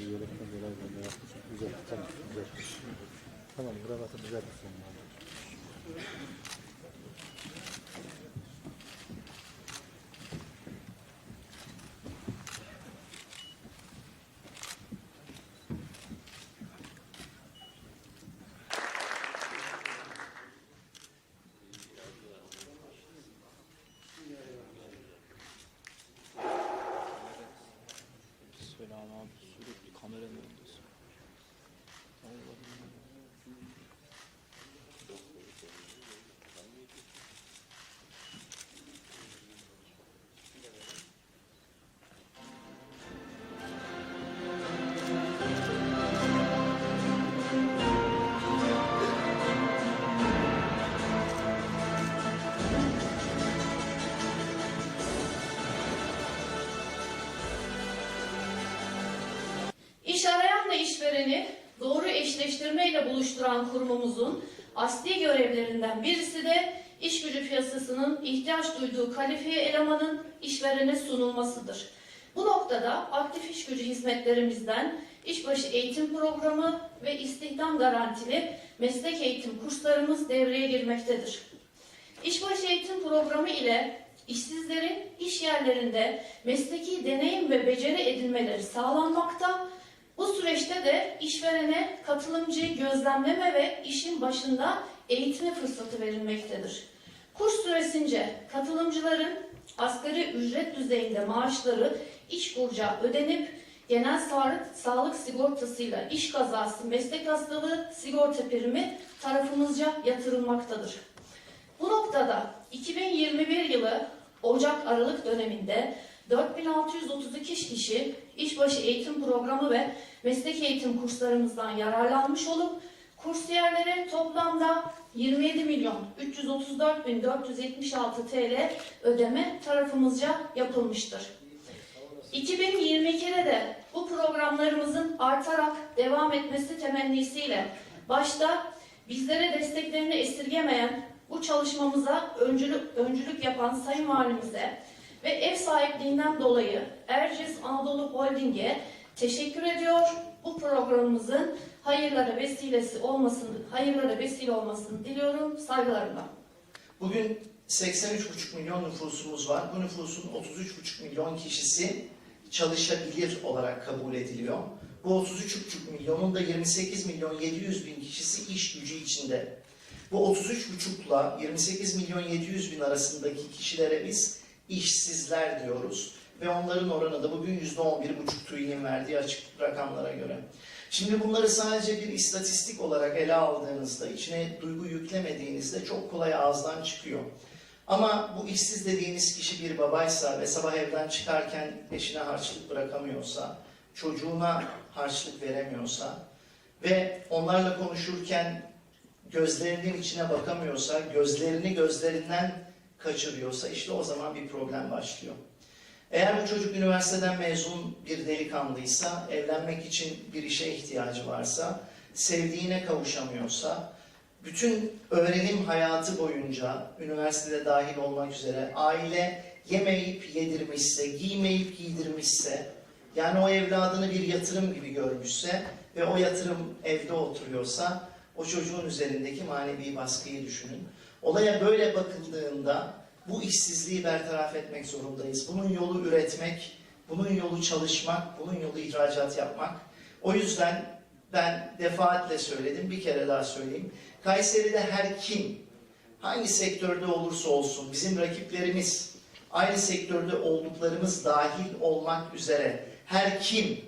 Yönetmen görev böyle yapmışsın. Güzel, tamam, güzel. Tamam, güzel tutsun. Selam buluşturan kurumumuzun asli görevlerinden birisi de iş gücü piyasasının ihtiyaç duyduğu kalifiye elemanın işverene sunulmasıdır. Bu noktada aktif iş gücü hizmetlerimizden işbaşı eğitim programı ve istihdam garantili meslek eğitim kurslarımız devreye girmektedir. İşbaşı eğitim programı ile işsizlerin iş yerlerinde mesleki deneyim ve beceri edinmeleri sağlanmakta, bu süreçte de işverene katılımcıyı gözlemleme ve işin başında eğitme fırsatı verilmektedir. Kurs süresince katılımcıların asgari ücret düzeyinde maaşları iş burcağı ödenip genel sağlık, sağlık sigortasıyla iş kazası, meslek hastalığı sigorta primi tarafımızca yatırılmaktadır. Bu noktada 2021 yılı Ocak-Aralık döneminde 4632 kişi işbaşı eğitim programı ve meslek eğitim kurslarımızdan yararlanmış olup kursiyerlere toplamda 27 milyon 334 bin 476 TL ödeme tarafımızca yapılmıştır. 2022'de de bu programlarımızın artarak devam etmesi temennisiyle başta bizlere desteklerini esirgemeyen bu çalışmamıza öncülük, öncülük yapan Sayın Valimize ve ev sahipliğinden dolayı Erciyes Anadolu Holding'e teşekkür ediyor. Bu programımızın hayırlara vesilesi olmasını, hayırlara vesile olmasını diliyorum. Saygılarımla. Bugün 83,5 milyon nüfusumuz var. Bu nüfusun 33,5 milyon kişisi çalışabilir olarak kabul ediliyor. Bu 33,5 milyonun da 28 milyon 700 bin kişisi iş gücü içinde. Bu 33,5 ile 28 milyon 700 bin arasındaki kişilere biz işsizler diyoruz. Ve onların oranı da bugün %11,5 TÜİ'nin verdiği açık rakamlara göre. Şimdi bunları sadece bir istatistik olarak ele aldığınızda, içine duygu yüklemediğinizde çok kolay ağızdan çıkıyor. Ama bu işsiz dediğiniz kişi bir babaysa ve sabah evden çıkarken eşine harçlık bırakamıyorsa, çocuğuna harçlık veremiyorsa ve onlarla konuşurken gözlerinin içine bakamıyorsa, gözlerini gözlerinden kaçırıyorsa işte o zaman bir problem başlıyor. Eğer bu çocuk üniversiteden mezun bir delikanlıysa, evlenmek için bir işe ihtiyacı varsa, sevdiğine kavuşamıyorsa, bütün öğrenim hayatı boyunca üniversitede dahil olmak üzere aile yemeyip yedirmişse, giymeyip giydirmişse, yani o evladını bir yatırım gibi görmüşse ve o yatırım evde oturuyorsa o çocuğun üzerindeki manevi baskıyı düşünün. Olaya böyle bakıldığında bu işsizliği bertaraf etmek zorundayız. Bunun yolu üretmek, bunun yolu çalışmak, bunun yolu ihracat yapmak. O yüzden ben defaatle söyledim, bir kere daha söyleyeyim. Kayseri'de her kim, hangi sektörde olursa olsun, bizim rakiplerimiz, aynı sektörde olduklarımız dahil olmak üzere her kim,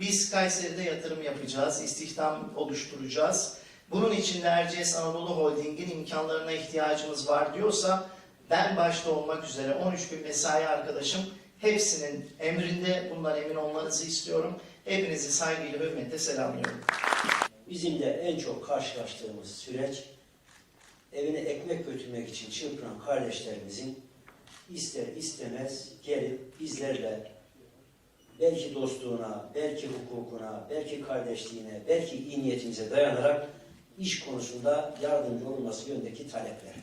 biz Kayseri'de yatırım yapacağız, istihdam oluşturacağız. Bunun için de Erciyes Anadolu Holding'in imkanlarına ihtiyacımız var diyorsa, ben başta olmak üzere 13 bin mesai arkadaşım hepsinin emrinde bundan emin olmanızı istiyorum. Hepinizi saygıyla, hürmetle selamlıyorum. Bizim de en çok karşılaştığımız süreç evine ekmek götürmek için çırpınan kardeşlerimizin ister istemez gelip bizlerle belki dostluğuna, belki hukukuna, belki kardeşliğine, belki iyi niyetimize dayanarak iş konusunda yardımcı olması yönündeki talepler.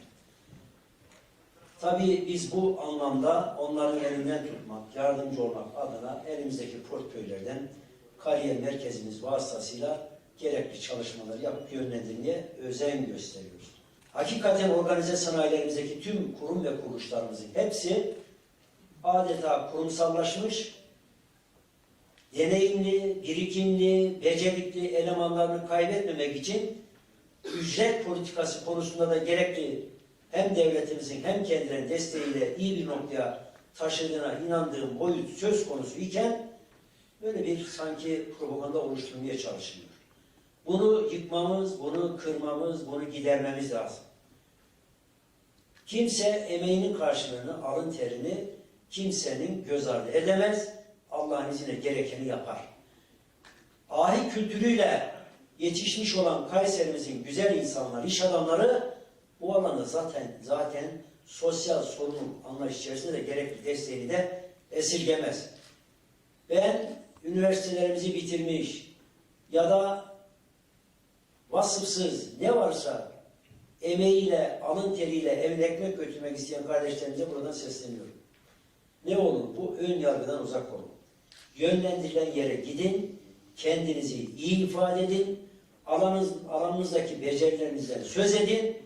Tabii biz bu anlamda onların elinden tutmak, yardımcı olmak adına elimizdeki portföylerden kariyer merkezimiz vasıtasıyla gerekli çalışmalar yapıp yönlendirmeye özen gösteriyoruz. Hakikaten organize sanayilerimizdeki tüm kurum ve kuruluşlarımızın hepsi adeta kurumsallaşmış, deneyimli, birikimli, becerikli elemanlarını kaybetmemek için ücret politikası konusunda da gerekli hem devletimizin hem kendilerinin desteğiyle iyi bir noktaya taşıdığına inandığım boyut söz konusu iken böyle bir sanki propaganda oluşturmaya çalışılıyor. Bunu yıkmamız, bunu kırmamız, bunu gidermemiz lazım. Kimse emeğinin karşılığını, alın terini kimsenin göz ardı edemez. Allah'ın izniyle gerekeni yapar. Ahi kültürüyle yetişmiş olan Kayserimizin güzel insanlar, iş adamları bu alanda zaten zaten sosyal sorumluluk anlayış içerisinde de gerekli desteğini de esirgemez. Ben üniversitelerimizi bitirmiş ya da vasıfsız ne varsa emeğiyle, alın teriyle evine ekmek götürmek isteyen kardeşlerimize buradan sesleniyorum. Ne olur bu ön yargıdan uzak olun. Yönlendirilen yere gidin, kendinizi iyi ifade edin, alanınız, alanınızdaki becerilerinizden söz edin.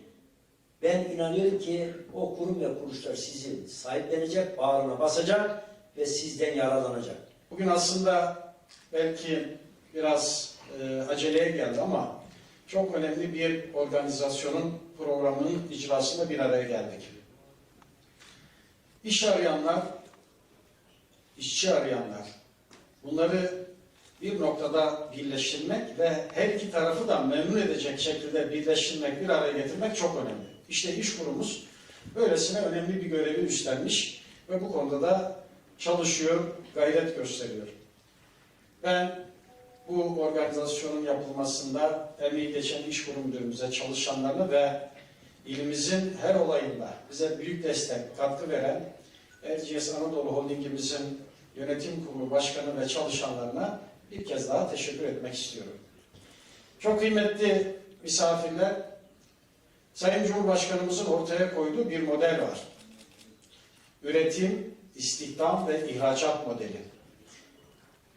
Ben inanıyorum ki o kurum ve kuruluşlar sizi sahiplenecek, bağrına basacak ve sizden yararlanacak. Bugün aslında belki biraz e, aceleye geldi ama çok önemli bir organizasyonun programının icrasında bir araya geldik. İş arayanlar, işçi arayanlar, bunları bir noktada birleştirmek ve her iki tarafı da memnun edecek şekilde birleştirmek, bir araya getirmek çok önemli. İşte iş kurumuz böylesine önemli bir görevi üstlenmiş ve bu konuda da çalışıyor, gayret gösteriyor. Ben bu organizasyonun yapılmasında emeği geçen iş kurum müdürümüze, çalışanlarına ve ilimizin her olayında bize büyük destek, katkı veren Erciyes Anadolu Holdingimizin yönetim kurulu başkanı ve çalışanlarına bir kez daha teşekkür etmek istiyorum. Çok kıymetli misafirler, Sayın Cumhurbaşkanımızın ortaya koyduğu bir model var. Üretim, istihdam ve ihracat modeli.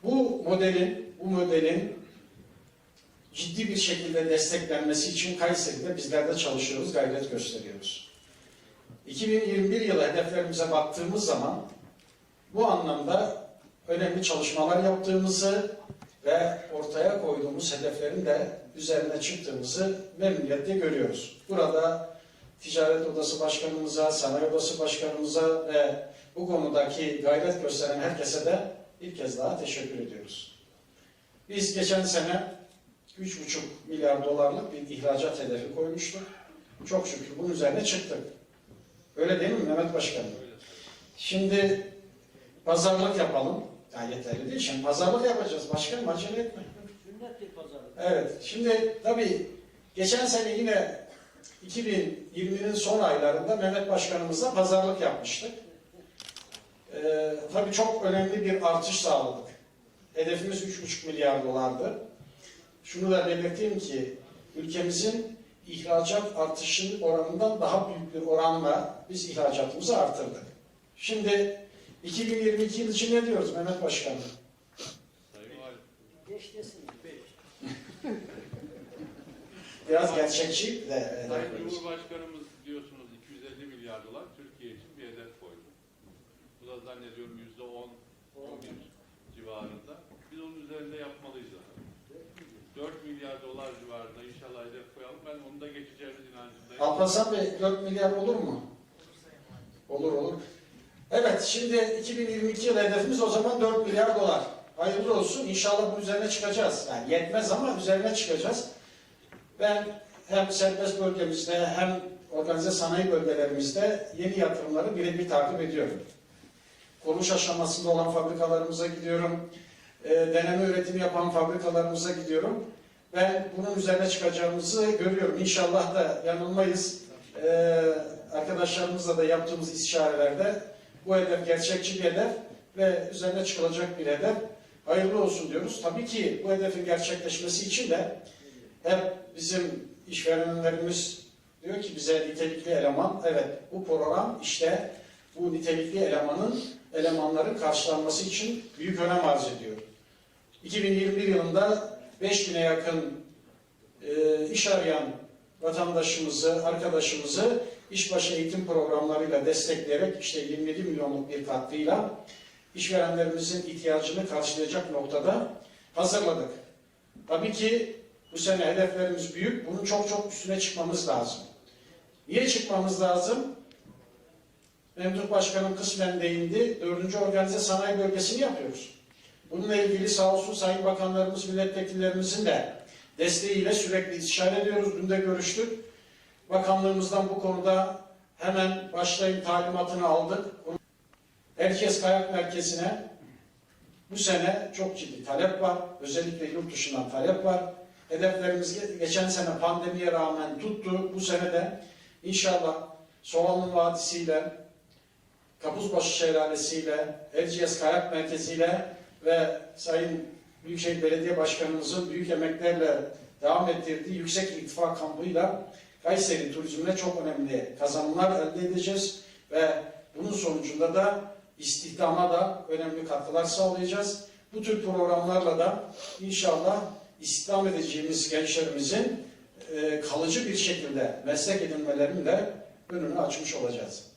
Bu modelin, bu modelin ciddi bir şekilde desteklenmesi için Kayseri'de bizler de çalışıyoruz, gayret gösteriyoruz. 2021 yılı hedeflerimize baktığımız zaman bu anlamda önemli çalışmalar yaptığımızı ve ortaya koyduğumuz hedeflerin de üzerine çıktığımızı memnuniyetle görüyoruz. Burada Ticaret Odası Başkanımıza, Sanayi Odası Başkanımıza ve bu konudaki gayret gösteren herkese de bir kez daha teşekkür ediyoruz. Biz geçen sene 3,5 milyar dolarlık bir ihracat hedefi koymuştuk. Çok şükür bunun üzerine çıktık. Öyle değil mi Mehmet Başkanım? Şimdi pazarlık yapalım. Ya yeterli değil. Şimdi pazarlık yapacağız. Başkanım acele etme. Evet. Şimdi tabii geçen sene yine 2020'nin son aylarında Mehmet Başkanımızla pazarlık yapmıştık. Ee, tabii çok önemli bir artış sağladık. Hedefimiz 3,5 milyar dolardı. Şunu da belirteyim ki ülkemizin ihracat artışının oranından daha büyük bir oranla biz ihracatımızı artırdık. Şimdi 2022 yıl için ne diyoruz Mehmet Başkanım? Biraz gerçekçi de. e, Sayın Cumhurbaşkanımız diyorsunuz 250 milyar dolar Türkiye için bir hedef koydu. Bu da zannediyorum yüzde 10, 11 civarında. Biz onun üzerinde yapmalıyız zaten. 4 milyar dolar civarında inşallah hedef koyalım. Ben onu da geçeceğimiz inancındayım. Alparslan Bey 4 milyar olur mu? Olur olur. Evet şimdi 2022 yıl hedefimiz o zaman 4 milyar dolar. Hayırlı olsun. İnşallah bu üzerine çıkacağız. Yani yetmez ama üzerine çıkacağız. Ben hem serbest bölgemizde hem organize sanayi bölgelerimizde yeni yatırımları birebir takip ediyorum. Kuruluş aşamasında olan fabrikalarımıza gidiyorum. E, deneme üretimi yapan fabrikalarımıza gidiyorum. Ben bunun üzerine çıkacağımızı görüyorum. İnşallah da yanılmayız. E, arkadaşlarımızla da yaptığımız istişarelerde bu hedef gerçekçi bir hedef ve üzerine çıkılacak bir hedef. Hayırlı olsun diyoruz. Tabii ki bu hedefin gerçekleşmesi için de hep bizim işverenlerimiz diyor ki bize nitelikli eleman. Evet bu program işte bu nitelikli elemanın elemanların karşılanması için büyük önem arz ediyor. 2021 yılında 5000'e yakın e, iş arayan vatandaşımızı, arkadaşımızı işbaşı eğitim programlarıyla destekleyerek işte 27 milyonluk bir katkıyla işverenlerimizin ihtiyacını karşılayacak noktada hazırladık. Tabii ki bu sene hedeflerimiz büyük. Bunun çok çok üstüne çıkmamız lazım. Niye çıkmamız lazım? Memduh Başkanım kısmen değindi. Dördüncü organize sanayi bölgesini yapıyoruz. Bununla ilgili sağ olsun Sayın Bakanlarımız, milletvekillerimizin de desteğiyle sürekli istişare ediyoruz. Dün de görüştük. Bakanlığımızdan bu konuda hemen başlayın talimatını aldık. Herkes Kayak Merkezi'ne bu sene çok ciddi talep var. Özellikle yurt dışından talep var. Hedeflerimiz ge- geçen sene pandemiye rağmen tuttu. Bu sene de inşallah Soğanlı Vadisi'yle, Kapuzbaşı Şelalesi'yle, Erciyes Kayak Merkezi'yle ve Sayın Büyükşehir Belediye Başkanımızın büyük emeklerle devam ettirdiği yüksek irtifa kampıyla Kayseri turizmine çok önemli kazanımlar elde edeceğiz ve bunun sonucunda da istihdama da önemli katkılar sağlayacağız. Bu tür programlarla da inşallah istihdam edeceğimiz gençlerimizin e, kalıcı bir şekilde meslek edinmelerinin de önünü açmış olacağız.